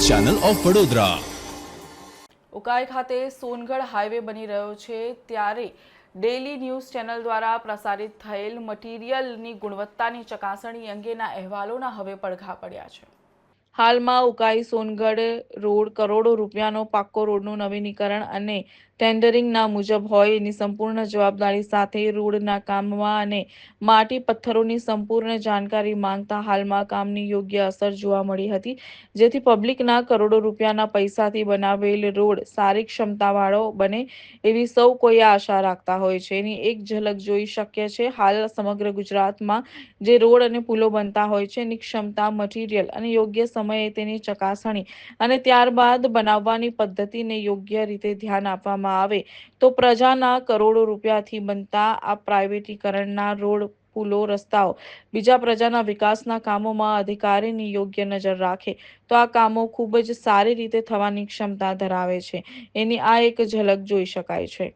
Channel of Vadodara. Ukai ખાતે Songadh highway બની રહ્યો છે ત્યારે ડેલી ન્યૂઝ ચેનલ દ્વારા પ્રસારિત થયેલ મટીરિયલની ગુણવત્તાની ચકાસણી અંગેના અહેવાલોના હવે પડઘા પડ્યા છે. હાલમાં ઉકાઈ સોનગઢ રોડ કરોડો રૂપિયાનો પાક્કો રોડનું નવીનીકરણ અને ટેન્ડરિંગના મુજબ હોય એની સંપૂર્ણ જવાબદારી સાથે રોડના કામમાં અને માટી પથ્થરોની સંપૂર્ણ જાણકારી માંગતા હાલમાં કામની યોગ્ય અસર જોવા મળી હતી. જેથી પબ્લિકના કરોડો રૂપિયાના પૈસાથી બનાવેલ રોડ સારી ક્ષમતાવાળો બને એવી સૌ કોઈ આશા રાખતા હોય છે. એની એક ઝલક જોઈ શક્ય છે. હાલ સમગ્ર ગુજરાતમાં જે રોડ અને પુલો બનતા હોય છે, એની ક્ષમતા મટીરિયલ અને યોગ્ય સમયે તેની ચકાસણી અને ત્યારબાદ બનાવવાની પદ્ધતિને યોગ્ય રીતે ધ્યાન આપવામાં આવે તો પ્રજાના કરોડો રૂપિયાથી બનતા આ પ્રાઇવેટીકરણના રોડ, પુલો, રસ્તાઓ બીજા પ્રજાના વિકાસના કામોમાં અધિકારીની યોગ્ય નજર રાખે તો આ કામો ખૂબ જ સારી રીતે થવાની ક્ષમતા ધરાવે છે. એની આ એક ઝલક જોઈ શકાય છે.